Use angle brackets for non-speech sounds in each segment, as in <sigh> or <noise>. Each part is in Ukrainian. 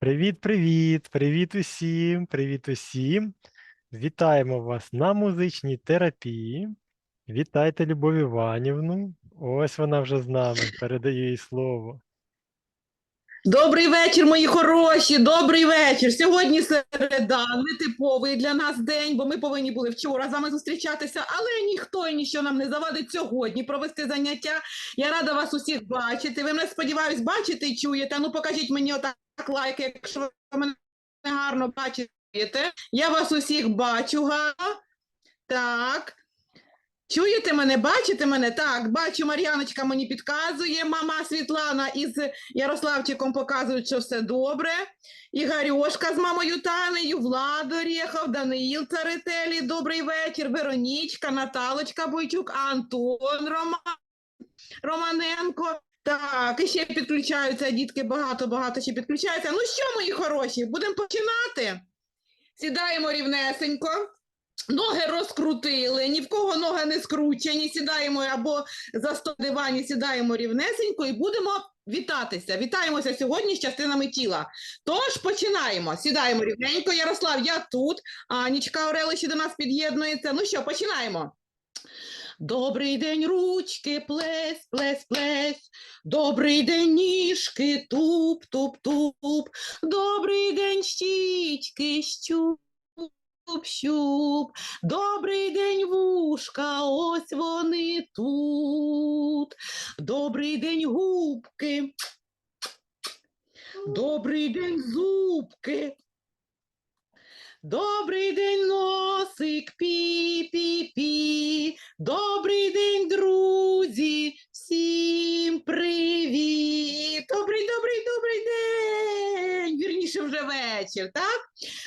Привіт, привіт, привіт усім, привіт усім. Вітаємо вас на музичній терапії. Вітайте Любов Іванівну. Ось вона вже з нами. Передаю їй слово. Добрий вечір, мої хороші. Добрий вечір. Сьогодні середа, нетиповий для нас день, бо ми повинні були вчора з вами зустрічатися, але ніхто і ніщо нам не завадить сьогодні провести заняття. Я рада вас усіх бачити. Ви мене сподіваюсь, бачите і чуєте. Ну покажіть мені отак лайк, якщо ви мене гарно бачите. Я вас усіх бачу. Га? Так. Чуєте мене, бачите мене? Так, бачу, Мар'яночка мені підказує, мама Світлана із Ярославчиком показують, що все добре. Ігорьошка з мамою Танею, Влад Орєхов, Даниїл Царетелі, добрий вечір, Веронічка, Наталочка Бойчук, Антон Рома... Романенко. Так, і ще підключаються дітки, багато-багато ще підключаються. Ну що, мої хороші, будемо починати? Сідаємо рівнесенько. Ноги розкрутили, ні в кого ноги не скручені, сідаємо або за сто дивані, сідаємо рівнесенько і будемо вітатися. Вітаємося сьогодні з частинами тіла. Тож починаємо. Сідаємо рівненько. Ярослав, я тут. Анічка Орели ще до нас під'єднується. Ну що, починаємо. Добрий день, ручки, плесь, плесь, плесь. Добрий день, ніжки, туп, туп, туп. Добрий день, щічки, щуп. Щуп-щуп, добрий день, вушка, ось вони тут. Добрий день, губки. Добрий день, зубки. Добрий день, носик, пі-пі-пі. Добрий день, друзі. Всім привіт. Добрий, добрий, добрий день. Вірніше вже вечір, так?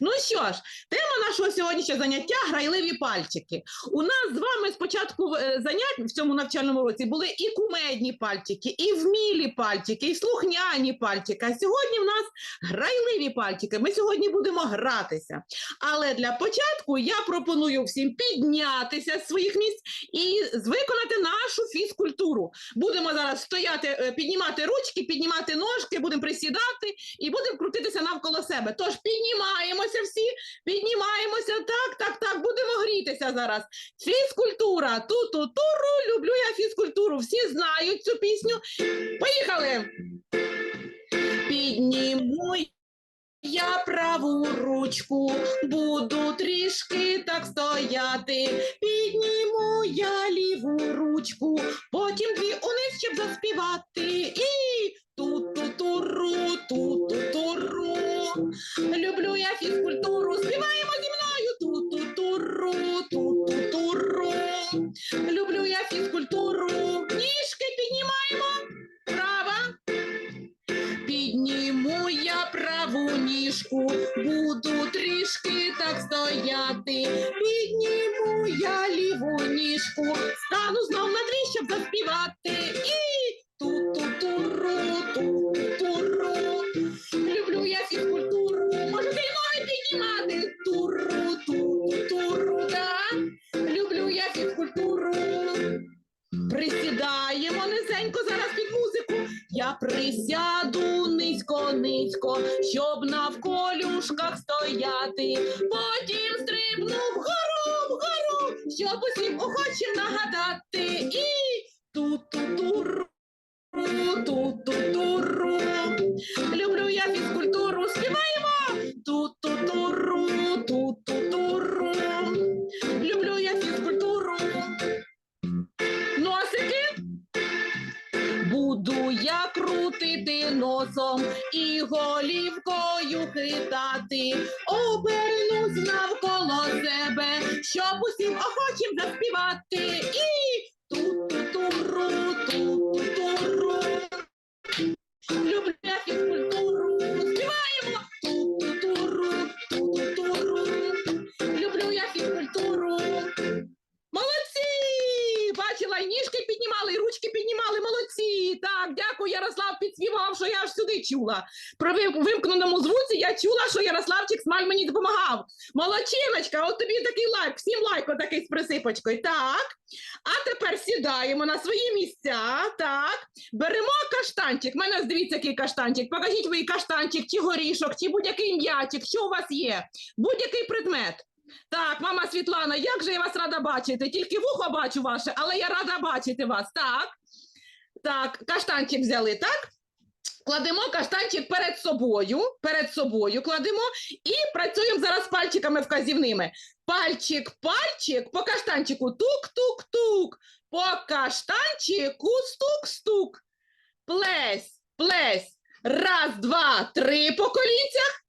Ну що ж, тема нашого сьогоднішнього заняття грайливі пальчики. У нас з вами спочатку е, занять в цьому навчальному році були і кумедні пальчики, і вмілі пальчики, і слухняні пальчики. А сьогодні в нас грайливі пальчики. Ми сьогодні будемо гратися. Але для початку я пропоную всім піднятися з своїх місць і виконати нашу фізкультуру. Будемо зараз стояти, е, піднімати ручки, піднімати ножки, будемо присідати і будемо крутитися навколо себе. Тож піднімаємося всі, піднімаємося. Так, так, так, будемо грітися зараз. Фізкультура. Ту-ту-туру, люблю я фізкультуру. Всі знають цю пісню. Поїхали! Підніму я праву ручку, буду трішки так стояти. Підніму я ліву ручку, потім дві униз, щоб заспівати. І ту-ту-туру, присяду низько, низько, щоб навколюшках стояти. Потім стрибну вгору, вгору, щоб усім охоче нагадати. Буду я крутити носом і голівкою хитати, обернусь навколо себе, щоб усім охочим заспівати. І Ярослав підспівав, що я аж сюди чула. При вим- вимкненому звуці я чула, що Ярославчик Смаль мені допомагав. Молодчиночка, от тобі такий лайк, всім лайк отакий з присипочкою. Так. А тепер сідаємо на свої місця. Так, беремо каштанчик. У мене дивіться, який каштанчик. Покажіть ви каштанчик, чи горішок, чи будь-який м'ячик, що у вас є, будь-який предмет. Так, мама Світлана, як же я вас рада бачити? Тільки вухо бачу ваше, але я рада бачити вас. Так. Так, каштанчик взяли, так? Кладемо каштанчик перед собою, перед собою кладемо і працюємо зараз пальчиками вказівними. Пальчик, пальчик, по каштанчику тук-тук-тук, по каштанчику стук-стук. Плесь, плесь. Раз, два, три по колінцях.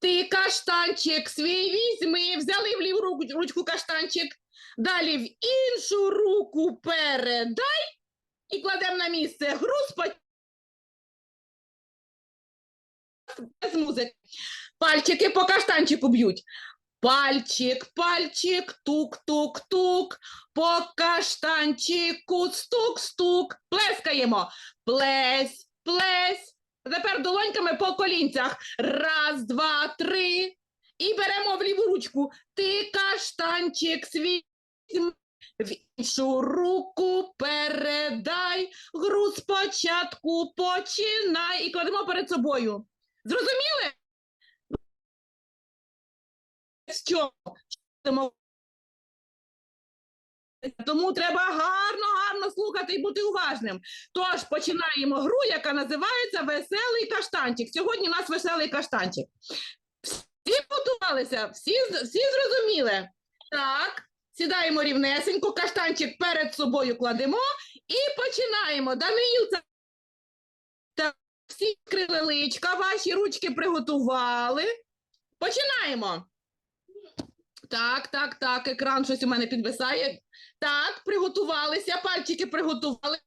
Ти каштанчик свій візьми, взяли в ліву ручку каштанчик, далі в іншу руку передай і кладемо на місце груз по без музики. Пальчики по каштанчику б'ють. Пальчик, пальчик, тук-тук-тук, по каштанчику стук-стук. Плескаємо. Плесь, плесь. Тепер долоньками по колінцях. Раз, два, три. І беремо в ліву ручку. Ти каштанчик свій в іншу руку передай. Гру спочатку починай. І кладемо перед собою. Зрозуміли? Що? Тому- Тому треба гарно, гарно слухати і бути уважним. Тож починаємо гру, яка називається Веселий каштанчик. Сьогодні у нас веселий каштанчик. Всі готувалися, всі, всі зрозуміли. Так, сідаємо рівнесенько, каштанчик перед собою кладемо і починаємо. Даниїл, це так, всі відкрили личка, ваші ручки приготували. Починаємо. Так, так, так, екран щось у мене підвисає. Так, приготувалися, пальчики приготували.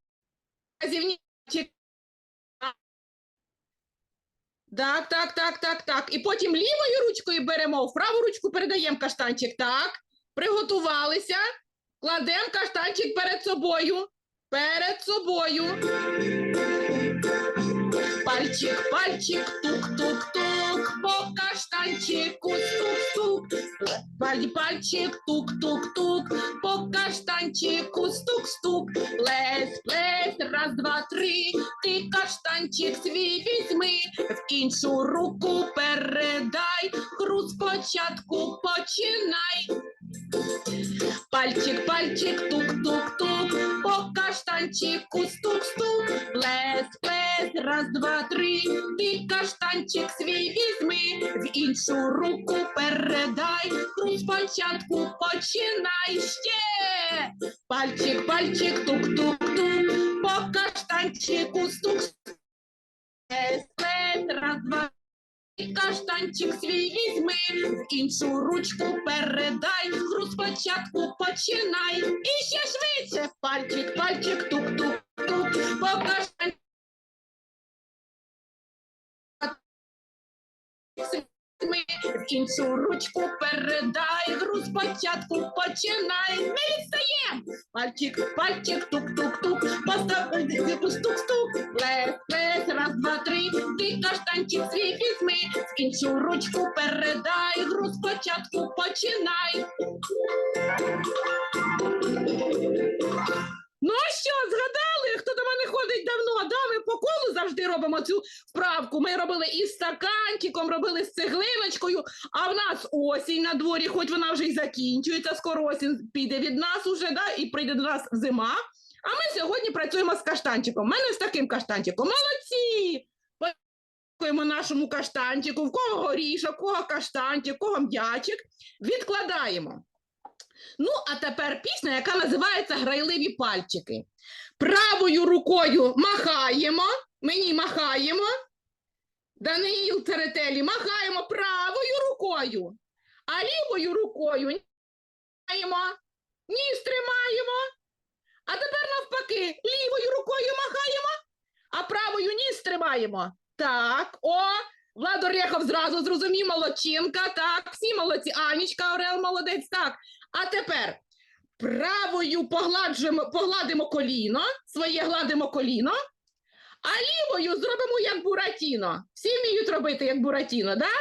Так, так, так, так, так. І потім лівою ручкою беремо, в праву ручку передаємо каштанчик. Так, приготувалися. Кладемо каштанчик перед собою. Перед собою. Пальчик, пальчик, тук-тук-тук, по каштанчику стук-стук. Пальчик, тук-тук-тук, по каштанчику стук-стук. Плес, плес, раз, два, три. Ти каштанчик свій візьми, в іншу руку передай. Гру спочатку починай. Пальчик, пальчик, тук-тук-тук, по каштанчику стук-стук. Плес, плес, раз, два, три. Ти каштанчик свій візьми, в іншу руку передай. Гру спочатку починай ще. Пальчик, пальчик, тук-тук-тук, по каштанчику стук. Плес, плес, раз, два, Каштанчик свій візьми, іншу ручку передай, гру спочатку починай. І ще швидше. Пальчик, пальчик, тук-тук-тук, по каштанчик візьми, в іншу ручку передай, гру спочатку починай. Не відстаєм. Пальчик, пальчик, тук-тук-тук, постав стук-стук, лес, лес, раз, два, три, ти каштанчик свій візьми, в ручку передай, гру спочатку починай. Ну а що, згадали, хто до мене ходить давно? Да, ми по колу завжди робимо цю вправку. Ми робили із стаканчиком, робили з цеглиночкою, а в нас осінь на дворі, хоч вона вже й закінчується, скоро осінь піде від нас уже, да, і прийде до нас зима. А ми сьогодні працюємо з каштанчиком. У мене з таким каштанчиком. Молодці! Дякуємо нашому каштанчику, в кого горішок, кого каштанчик, в кого м'ячик. Відкладаємо. Ну, а тепер пісня, яка називається Грайливі пальчики. Правою рукою махаємо, мені махаємо. Даниїл Теретелі, махаємо правою рукою, а лівою рукою маємо, ніс тримаємо. А тепер навпаки, лівою рукою махаємо, а правою ніс тримаємо. Так, о, Влад Орехов зразу зрозумів, молодчинка, так, всі молодці, Анічка Орел молодець, так. А тепер правою погладжуємо, погладимо коліно, своє гладимо коліно, а лівою зробимо як буратіно. Всі вміють робити як буратіно, да?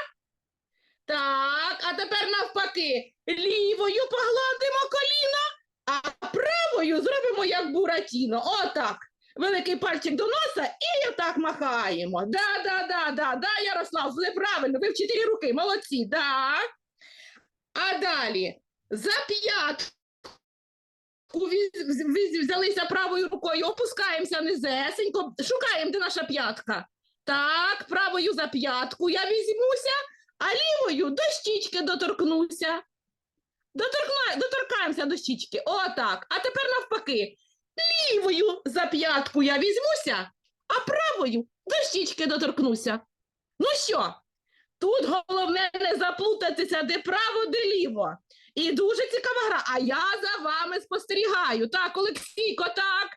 Так, а тепер навпаки, лівою погладимо коліно, а правою зробимо як буратіно. Отак. Великий пальчик до носа і отак махаємо. Да, да, да, да, да, Ярослав, все правильно. Ви в чотири руки, молодці, да. А далі за п'ятку взялися правою рукою, опускаємося низесенько, шукаємо, де наша п'ятка. Так, правою за п'ятку я візьмуся, а лівою до щічки доторкнуся. Доторкна... Доторкаємося до щічки. Отак. А тепер навпаки. Лівою за п'ятку я візьмуся, а правою до щічки доторкнуся. Ну що? Тут головне не заплутатися, де право, де ліво. І дуже цікава гра. А я за вами спостерігаю. Так, Олексійко, так.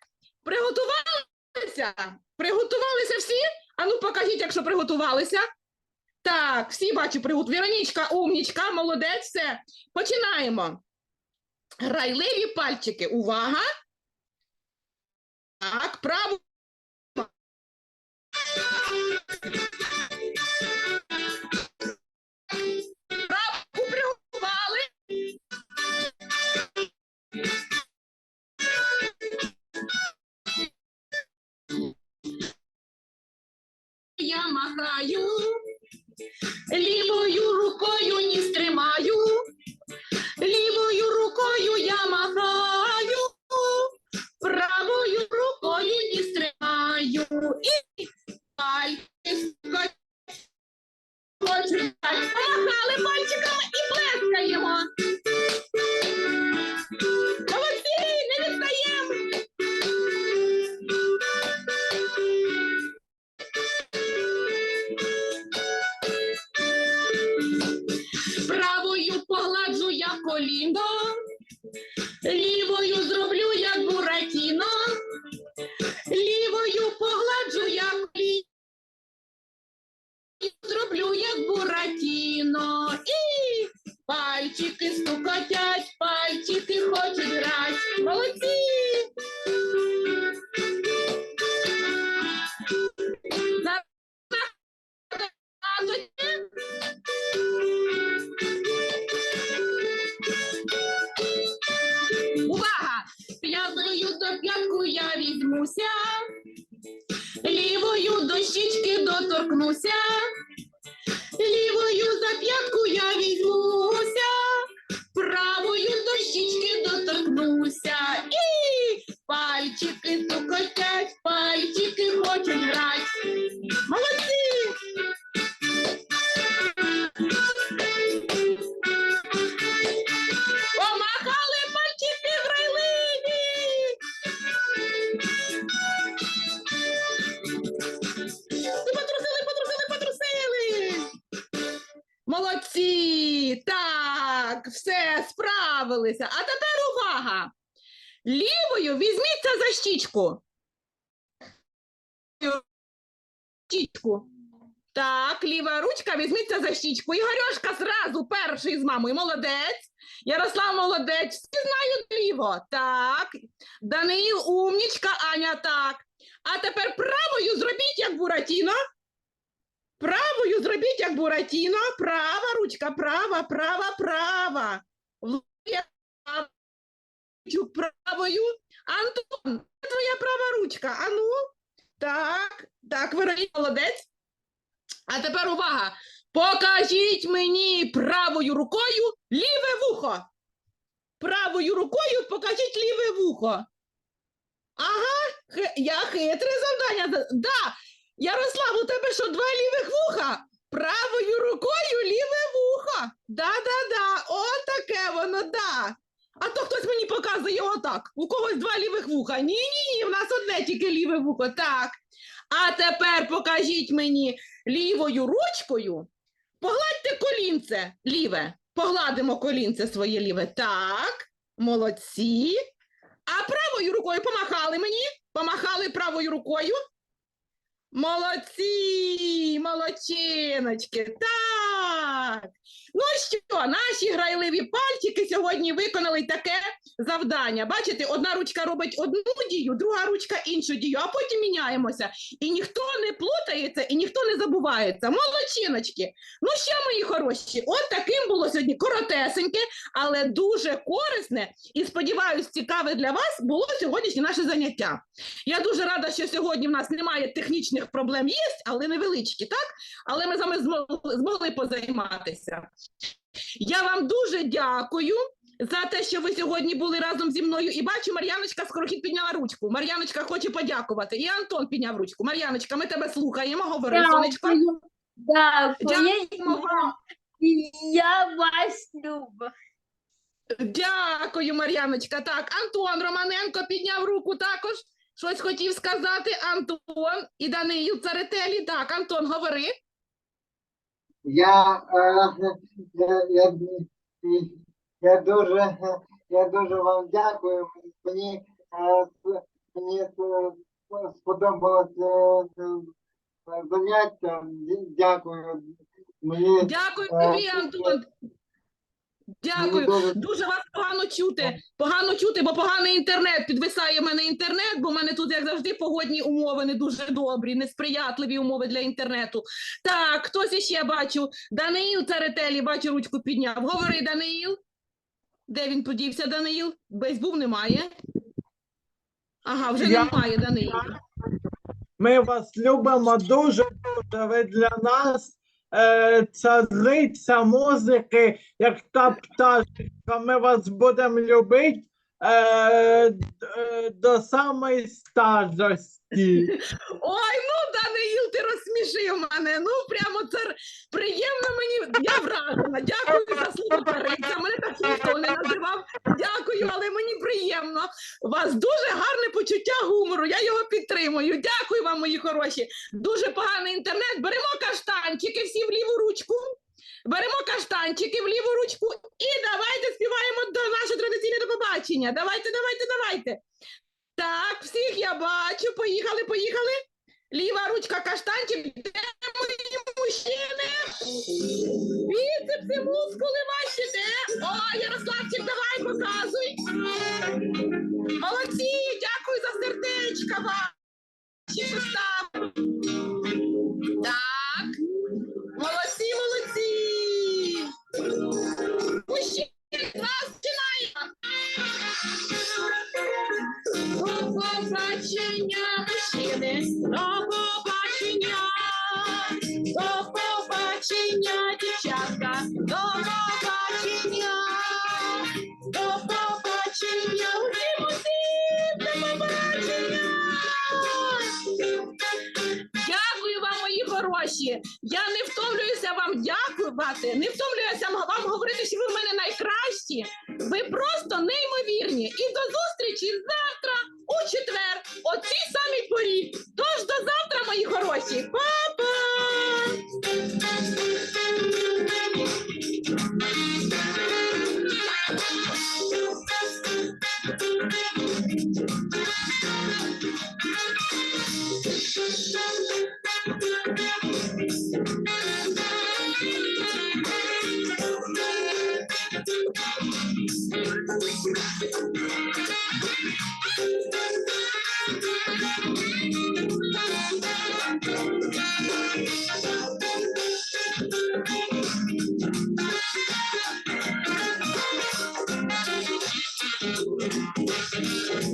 Приготувалися? Приготувалися всі? Ану, покажіть, якщо приготувалися. Так, всі бачу, приготували. Веронічка, умнічка, молодець, все. Починаємо. Грайливі пальчики. Увага. Так, право. Махаю, лівою рукою ніс тримаю, лівою рукою я махаю, правою як буратіно. І пальчики стукотять, пальчики хочуть грати. Молодці! Увага! П'ятою до п'ятку я візьмуся, лівою до щічки доторкнуся, лівою за п'ятку я візьмуся, правою до щічки доторкнуся. І пальчики справилися. А тепер увага! Лівою візьміться за щічку. Щічку. Так, ліва ручка візьміться за щічку. Ігорьошка зразу перший з мамою. Молодець. Ярослав молодець. Всі знають ліво. Так. Даниїл умнічка, Аня так. А тепер правою зробіть як Буратіно. Правою зробіть як Буратіно. Права ручка, права, права, права. Правою. Антон, де твоя права ручка. Ану. Так, так, Вероніка, молодець. А тепер увага! Покажіть мені правою рукою ліве вухо. Правою рукою покажіть ліве вухо. Ага, я хитре завдання. за- Да. Ярослав, у тебе що, два лівих вуха? Правою рукою ліве вухо. Да-да-да, от таке воно, да. А то хтось мені показує отак. У когось два лівих вуха. Ні, ні, ні, в нас одне тільки ліве вухо. Так. А тепер покажіть мені лівою ручкою. Погладьте колінце ліве. Погладимо колінце своє ліве. Так, молодці. А правою рукою помахали мені. Помахали правою рукою. Молодці, молодчиночки. Так. Ну що, наші грайливі пальчики сьогодні виконали таке завдання. Бачите, одна ручка робить одну дію, друга ручка іншу дію, а потім міняємося. І ніхто не плутається, і ніхто не забувається. Молодчиночки. Ну що, мої хороші, от таким було сьогодні коротесеньке, але дуже корисне і сподіваюсь, цікаве для вас було сьогоднішнє наше заняття. Я дуже рада, що сьогодні в нас немає технічних проблем, є, але невеличкі, так? Але ми з вами змогли, змогли позайматися. Я вам дуже дякую за те, що ви сьогодні були разом зі мною. І бачу, Мар'яночка скорохід підняла ручку. Мар'яночка хоче подякувати. І Антон підняв ручку. Мар'яночка, ми тебе слухаємо. Говори, сонечко. Дякую. Дякую. Дякуємо вам. Я вас люблю. Дякую, Мар'яночка. Так, Антон Романенко підняв руку також. Щось хотів сказати Антон і Даниїл Царетелі. Так, Антон, говори. Я, е, я, я, я дуже, я дуже вам дякую. Мені, е, мені е, сподобалось е, е, заняття. Дякую. Мені, Дякую Е, тобі, Антон. Дякую. дуже Дуже вас погано чути. Погано чути, бо поганий інтернет. Підвисає в мене інтернет, бо в мене тут, як завжди, погодні умови не дуже добрі, несприятливі умови для інтернету. Так, хтось іще бачу. Даниїл Царетелі, бачу, ручку підняв. Говори, Даниїл. Де він подівся, Даниїл? Десь був, немає. Ага, вже Я- немає Даниїла. Ми вас любимо дуже дуже. Ви для нас цариця музики, як та пташка, Ми вас будемо любити е, е, до самої старості. <laughs> Ой, ну Даниїл, ти розсмішив мене. Ну прямо це приємно мені. Я вражена. Дякую за слово цариця. Мене так ніхто не називав. Дякую, але мені приємно. У вас дуже гарне почуття гумору. Я його підтримую. Дякую вам, мої хороші. Дуже поганий інтернет. Беремо каштанчики всі в ліву ручку. Беремо каштанчики в ліву ручку і давайте співаємо до наше традиційне до побачення. Давайте, давайте, давайте. Так, всіх я бачу. Поїхали, поїхали. Ліва ручка каштанчик. Де мої мужчини? Біцепси, мускули ваші де? О, Ярославчик, давай показуй. Молодці, дякую за сердечка ваші побачення, мужчини, до побачення, до побачення, дівчатка, до побачення, до побачення, до побачення. Дякую вам, мої хороші. Я не втомлююся вам дякувати, не втомлююся вам говорити, що ви в мене найкращі. Ви просто неймовірні. І до зустрічі завтра у четвер, о цій самій порі. Тож до завтра, мої хороші. Па-па!